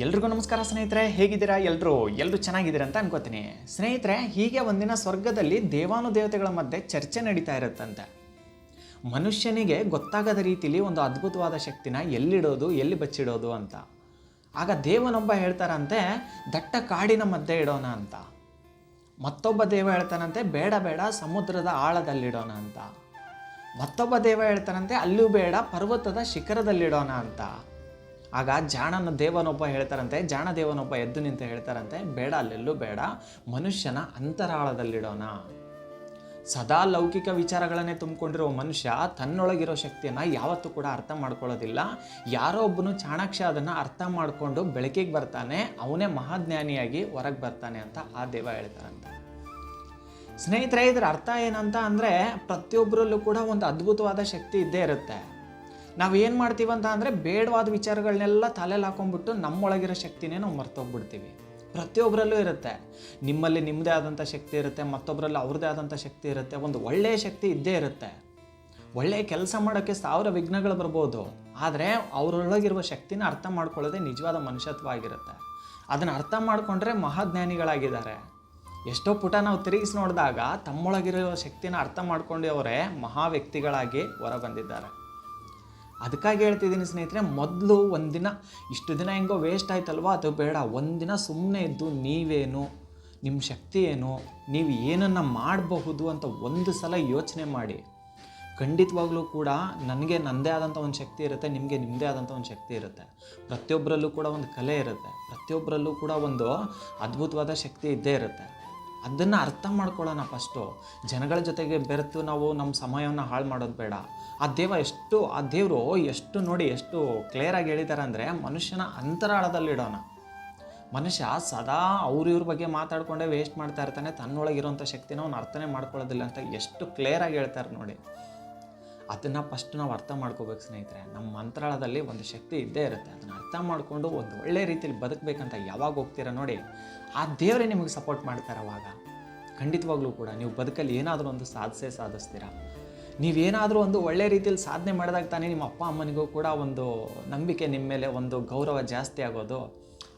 ಎಲ್ರಿಗೂ ನಮಸ್ಕಾರ ಸ್ನೇಹಿತರೆ, ಹೇಗಿದ್ದೀರಾ? ಎಲ್ಲರೂ ಎಲ್ಲರೂ ಚೆನ್ನಾಗಿದ್ದೀರಾ ಅಂತ ಅನ್ಕೋತೀನಿ. ಸ್ನೇಹಿತರೆ, ಹೀಗೆ ಒಂದಿನ ಸ್ವರ್ಗದಲ್ಲಿ ದೇವಾನುದೇವತೆಗಳ ಮಧ್ಯೆ ಚರ್ಚೆ ನಡೀತಾ ಇರುತ್ತಂತೆ. ಮನುಷ್ಯನಿಗೆ ಗೊತ್ತಾಗದ ರೀತಿಲಿ ಒಂದು ಅದ್ಭುತವಾದ ಶಕ್ತಿನ ಎಲ್ಲಿಡೋದು, ಎಲ್ಲಿ ಬಚ್ಚಿಡೋದು ಅಂತ. ಆಗ ದೇವನೊಬ್ಬ ಹೇಳ್ತಾರಂತೆ, ದಟ್ಟ ಕಾಡಿನ ಮಧ್ಯೆ ಇಡೋಣ ಅಂತ. ಮತ್ತೊಬ್ಬ ದೇವ ಹೇಳ್ತಾನಂತೆ, ಬೇಡ ಬೇಡ, ಸಮುದ್ರದ ಆಳದಲ್ಲಿಡೋಣ ಅಂತ. ಮತ್ತೊಬ್ಬ ದೇವ ಹೇಳ್ತಾನಂತೆ, ಅಲ್ಲೂ ಬೇಡ, ಪರ್ವತದ ಶಿಖರದಲ್ಲಿಡೋಣ ಅಂತ. ಆಗ ಜಾಣನ ದೇವನೊಬ್ಬ ಹೇಳ್ತಾರಂತೆ, ಜಾಣ ದೇವನೊಬ್ಬ ಎದ್ದು ನಿಂತು ಹೇಳ್ತಾರಂತೆ, ಬೇಡ, ಅಲ್ಲೆಲ್ಲೂ ಬೇಡ, ಮನುಷ್ಯನ ಅಂತರಾಳದಲ್ಲಿಡೋಣ. ಸದಾ ಲೌಕಿಕ ವಿಚಾರಗಳನ್ನೇ ತುಂಬಿಕೊಂಡಿರೋ ಮನುಷ್ಯ ತನ್ನೊಳಗಿರೋ ಶಕ್ತಿಯನ್ನು ಯಾವತ್ತೂ ಕೂಡ ಅರ್ಥ ಮಾಡ್ಕೊಳ್ಳೋದಿಲ್ಲ. ಯಾರೋ ಒಬ್ಬನು ಚಾಣಾಕ್ಷ ಅದನ್ನು ಅರ್ಥ ಮಾಡಿಕೊಂಡು ಬೆಳಕಿಗೆ ಬರ್ತಾನೆ, ಅವನೇ ಮಹಾಜ್ಞಾನಿಯಾಗಿ ಹೊರಗೆ ಬರ್ತಾನೆ ಅಂತ ಆ ದೇವ ಹೇಳ್ತಾರಂತೆ. ಸ್ನೇಹಿತರೆ, ಇದರ ಅರ್ಥ ಏನಂತ ಅಂದರೆ ಪ್ರತಿಯೊಬ್ಬರಲ್ಲೂ ಕೂಡ ಒಂದು ಅದ್ಭುತವಾದ ಶಕ್ತಿ ಇದ್ದೇ ಇರುತ್ತೆ. ನಾವು ಏನು ಮಾಡ್ತೀವಂತ ಅಂದರೆ ಬೇಡವಾದ ವಿಚಾರಗಳನ್ನೆಲ್ಲ ತಲೆಯಲ್ಲಿ ಹಾಕೊಂಡ್ಬಿಟ್ಟು ನಮ್ಮೊಳಗಿರೋ ಶಕ್ತಿನೇ ನಾವು ಮರ್ತೋಗ್ಬಿಡ್ತೀವಿ. ಪ್ರತಿಯೊಬ್ಬರಲ್ಲೂ ಇರುತ್ತೆ. ನಿಮ್ಮಲ್ಲಿ ನಿಮ್ಮದೇ ಆದಂಥ ಶಕ್ತಿ ಇರುತ್ತೆ ಮತ್ತೊಬ್ಬರಲ್ಲಿ ಅವ್ರದ್ದೇ ಆದಂಥ ಶಕ್ತಿ ಇರುತ್ತೆ, ಒಂದು ಒಳ್ಳೆಯ ಶಕ್ತಿ ಇದ್ದೇ ಇರುತ್ತೆ. ಒಳ್ಳೆಯ ಕೆಲಸ ಮಾಡೋಕ್ಕೆ ಸಾವಿರ ವಿಘ್ನಗಳು ಬರ್ಬೋದು. ಆದರೆ ಅವರೊಳಗಿರುವ ಶಕ್ತಿನ ಅರ್ಥ ಮಾಡ್ಕೊಳ್ಳೋದೇ ನಿಜವಾದ ಮನುಷ್ಯತ್ವ ಆಗಿರುತ್ತೆ. ಅದನ್ನು ಅರ್ಥ ಮಾಡಿಕೊಂಡ್ರೆ ಮಹಾಜ್ಞಾನಿಗಳಾಗಿದ್ದಾರೆ. ಎಷ್ಟೋ ಪುಟ ನಾವು ತಿರುಗಿಸಿ ನೋಡಿದಾಗ ತಮ್ಮೊಳಗಿರೋ ಶಕ್ತಿನ ಅರ್ಥ ಮಾಡ್ಕೊಂಡವರೇ ಮಹಾ ವ್ಯಕ್ತಿಗಳಾಗಿ ಹೊರ ಬಂದಿದ್ದಾರೆ ಅದಕ್ಕಾಗಿ ಹೇಳ್ತಿದ್ದೀನಿ ಸ್ನೇಹಿತರೆ, ಮೊದಲು ಒಂದಿನ, ಇಷ್ಟು ದಿನ ಹೆಂಗೋ ವೇಸ್ಟ್ ಆಯ್ತಲ್ವ? ಅದು ಬೇಡ. ಒಂದಿನ ಸುಮ್ಮನೆ ಇದ್ದು ನೀವೇನು ನಿಮ್ಮ ಶಕ್ತಿ ಏನು, ನೀವು ಏನನ್ನು ಮಾಡಬಹುದು ಅಂತ ಒಂದು ಸಲ ಯೋಚನೆ ಮಾಡಿ. ಖಂಡಿತವಾಗ್ಲೂ ಕೂಡ ನನಗೆ ನನ್ನದೇ ಆದಂಥ ಒಂದು ಶಕ್ತಿ ಇರುತ್ತೆ, ನಿಮಗೆ ನಿಮ್ಮದೇ ಆದಂಥ ಒಂದು ಶಕ್ತಿ ಇರುತ್ತೆ. ಪ್ರತಿಯೊಬ್ಬರಲ್ಲೂ ಕೂಡ ಒಂದು ಕಲೆ ಇರುತ್ತೆ. ಪ್ರತಿಯೊಬ್ಬರಲ್ಲೂ ಕೂಡ ಒಂದು ಅದ್ಭುತವಾದ ಶಕ್ತಿ ಇದ್ದೇ ಇರುತ್ತೆ. ಅದನ್ನು ಅರ್ಥ ಮಾಡ್ಕೊಳ್ಳೋಣ ಫಸ್ಟು ಜನಗಳ ಜೊತೆಗೆ ಬೆರೆತು ನಾವು ನಮ್ಮ ಸಮಯವನ್ನು ಹಾಳು ಮಾಡೋದು ಬೇಡ. ಆ ದೇವ ಎಷ್ಟು, ಆ ದೇವರು ಎಷ್ಟು ನೋಡಿ ಎಷ್ಟು ಕ್ಲಿಯರಾಗಿ ಹೇಳಿದ್ದಾರೆ ಅಂದರೆ ಮನುಷ್ಯನ ಅಂತರಾಳದಲ್ಲಿಡೋಣ ಮನುಷ್ಯ ಸದಾ ಅವ್ರ ಇವ್ರ ಬಗ್ಗೆ ಮಾತಾಡ್ಕೊಂಡೇ ವೇಸ್ಟ್ ಮಾಡ್ತಾ ಇರ್ತಾನೆ ತನ್ನೊಳಗಿರೋಂಥ ಶಕ್ತಿನ ಅವ್ನು ಅರ್ಥನೇ ಮಾಡ್ಕೊಳ್ಳೋದಿಲ್ಲ ಅಂತ ಎಷ್ಟು ಕ್ಲಿಯರಾಗಿ ಹೇಳ್ತಾರೆ ನೋಡಿ. ಅದನ್ನು ಫಸ್ಟ್ ನಾವು ಅರ್ಥ ಮಾಡ್ಕೋಬೇಕು ಸ್ನೇಹಿತರೆ. ನಮ್ಮ ಅಂತರಾಳದಲ್ಲಿ ಒಂದು ಶಕ್ತಿ ಇದ್ದೇ ಇರುತ್ತೆ. ಅದನ್ನು ಅರ್ಥ ಮಾಡಿಕೊಂಡು ಒಂದು ಒಳ್ಳೆ ರೀತಿಯಲ್ಲಿ ಬದುಕಬೇಕಂತ ಯಾವಾಗ ಹೋಗ್ತೀರಾ ನೋಡಿ, ಆ ದೇವರೇ ನಿಮಗೆ ಸಪೋರ್ಟ್ ಮಾಡ್ತಾರೆ ಅವಾಗ. ಖಂಡಿತವಾಗ್ಲೂ ಕೂಡ ನೀವು ಬದುಕಲ್ಲಿ ಏನಾದರೂ ಒಂದು ಸಾಧಿಸೇ ಸಾಧಿಸ್ತೀರಾ. ನೀವೇನಾದರೂ ಒಂದು ಒಳ್ಳೆ ರೀತಿಯಲ್ಲಿ ಸಾಧನೆ ಮಾಡಿದಾಗ ತಾನೇ ನಿಮ್ಮ ಅಪ್ಪ ಅಮ್ಮನಿಗೂ ಕೂಡ ಒಂದು ನಂಬಿಕೆ ನಿಮ್ಮ ಮೇಲೆ ಒಂದು ಗೌರವ ಜಾಸ್ತಿ ಆಗೋದು.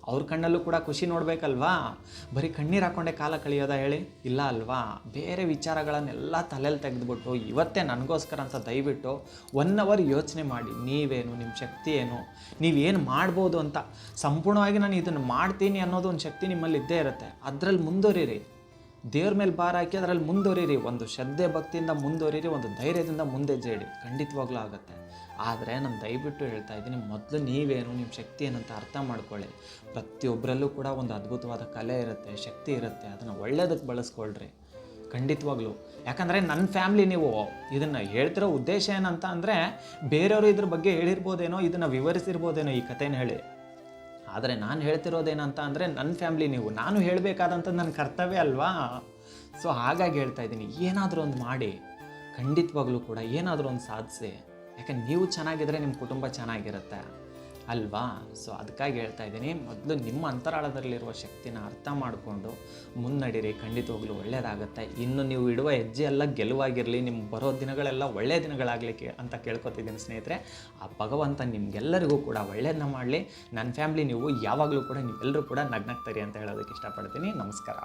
ಅವ್ರ ಕಣ್ಣಲ್ಲೂ ಕೂಡ ಖುಷಿ ನೋಡಬೇಕಲ್ವಾ? ಬರೀ ಕಣ್ಣೀರು ಹಾಕೊಂಡೆ ಕಾಲ ಕಳಿಯೋದ ಹೇಳಿ? ಇಲ್ಲ ಅಲ್ವಾ? ಬೇರೆ ವಿಚಾರಗಳನ್ನೆಲ್ಲ ತಲೆಯಲ್ಲಿ ತೆಗೆದುಬಿಟ್ಟು ಇವತ್ತೇ ನನಗೋಸ್ಕರ ಅಂತ ದಯವಿಟ್ಟು ಒನ್ ಅವರ್ ಯೋಚನೆ ಮಾಡಿ. ನೀವೇನು ನಿಮ್ಮ ಶಕ್ತಿ ಏನು? ನೀವೇನು ಮಾಡ್ಬೋದು ಅಂತ. ಸಂಪೂರ್ಣವಾಗಿ ನಾನು ಇದನ್ನು ಮಾಡ್ತೀನಿ ಅನ್ನೋದು ಒಂದು ಶಕ್ತಿ ನಿಮ್ಮಲ್ಲಿ ಇದ್ದೇ ಇರುತ್ತೆ. ಅದರಲ್ಲಿ ಮುಂದುವರಿರಿ. ದೇವ್ರ ಮೇಲೆ ಭಾರ ಹಾಕಿ ಅದರಲ್ಲಿ ಮುಂದುವರಿರಿ, ಒಂದು ಶ್ರದ್ಧೆ ಭಕ್ತಿಯಿಂದ ಮುಂದುವರಿರಿ, ಒಂದು ಧೈರ್ಯದಿಂದ ಮುಂದೆ ಜೇಡಿ ಖಂಡಿತವಾಗ್ಲೂ ಆಗುತ್ತೆ. ಆದರೆ ನಾನು ದಯವಿಟ್ಟು ಹೇಳ್ತಾ ಇದ್ದೀನಿ, ಮೊದಲು ನೀವೇನು ನಿಮ್ಮ ಶಕ್ತಿ ಏನಂತ ಅರ್ಥ ಮಾಡ್ಕೊಳ್ಳಿ. ಪ್ರತಿಯೊಬ್ಬರಲ್ಲೂ ಕೂಡ ಒಂದು ಅದ್ಭುತವಾದ ಕಲೆ ಇರುತ್ತೆ, ಶಕ್ತಿ ಇರುತ್ತೆ, ಅದನ್ನು ಒಳ್ಳೇದಕ್ಕೆ ಬಳಸ್ಕೊಳ್ರಿ. ಖಂಡಿತವಾಗ್ಲೂ. ಯಾಕಂದರೆ ನನ್ನ ಫ್ಯಾಮ್ಲಿ ನೀವು ಇದನ್ನು ಹೇಳ್ತಿರೋ ಉದ್ದೇಶ ಏನಂತ ಅಂದರೆ, ಬೇರೆಯವರು ಇದ್ರ ಬಗ್ಗೆ ಹೇಳಿರ್ಬೋದೇನೋ, ಇದನ್ನು ವಿವರಿಸಿರ್ಬೋದೇನೋ ಈ ಕಥೆನ ಹೇಳಿ. ಆದರೆ ನಾನು ಹೇಳ್ತಿರೋದೇನಂತ ಅಂದರೆ ನನ್ನ ಫ್ಯಾಮ್ಲಿ ನೀವು, ನಾನು ಹೇಳಬೇಕಾದಂಥದ್ದು ನನ್ನ ಕರ್ತವ್ಯ ಅಲ್ವಾ? ಸೊ ಹಾಗಾಗಿ ಹೇಳ್ತಾ ಇದ್ದೀನಿ, ಏನಾದರೂ ಒಂದು ಮಾಡಿ. ಖಂಡಿತವಾಗ್ಲೂ ಕೂಡ ಏನಾದರೂ ಒಂದು ಸಾಧಿಸಿ. ಯಾಕಂದ್ರೆ ನೀವು ಚೆನ್ನಾಗಿದ್ದರೆ ನಿಮ್ಮ ಕುಟುಂಬ ಚೆನ್ನಾಗಿರುತ್ತೆ. ಅಲ್ವಾ? ಸೊ ಅದಕ್ಕಾಗಿ ಹೇಳ್ತಾ ಇದ್ದೀನಿ, ಮೊದಲು ನಿಮ್ಮ ಅಂತರಾಳದಲ್ಲಿರುವ ಶಕ್ತಿನ ಅರ್ಥ ಮಾಡಿಕೊಂಡು ಮುನ್ನಡೀರಿ, ಖಂಡಿತವಾಗ್ಲೂ ಒಳ್ಳೆಯದಾಗುತ್ತೆ ಇನ್ನು ನೀವು ಇಡುವ ಹೆಜ್ಜೆ ಎಲ್ಲ ಗೆಲುವಾಗಿರಲಿ ನಿಮ್ಮ ಬರೋ ದಿನಗಳೆಲ್ಲ ಒಳ್ಳೆಯ ದಿನಗಳಾಗಲಿಕ್ಕೆ ಅಂತ ಕೇಳ್ಕೊತಿದ್ದೀನಿ ಸ್ನೇಹಿತರೆ. ಆ ಭಗವಂತ ನಿಮಗೆಲ್ಲರಿಗೂ ಕೂಡ ಒಳ್ಳೆಯದನ್ನ ಮಾಡಲಿ. ನನ್ನ ಫ್ಯಾಮ್ಲಿ ನೀವು ಯಾವಾಗಲೂ ಕೂಡ ನೀವೆಲ್ಲರೂ ಕೂಡ ನಗ್ನಗ್ತರಿ ಅಂತ ಹೇಳೋದಕ್ಕೆ ಇಷ್ಟಪಡ್ತೀನಿ. ನಮಸ್ಕಾರ.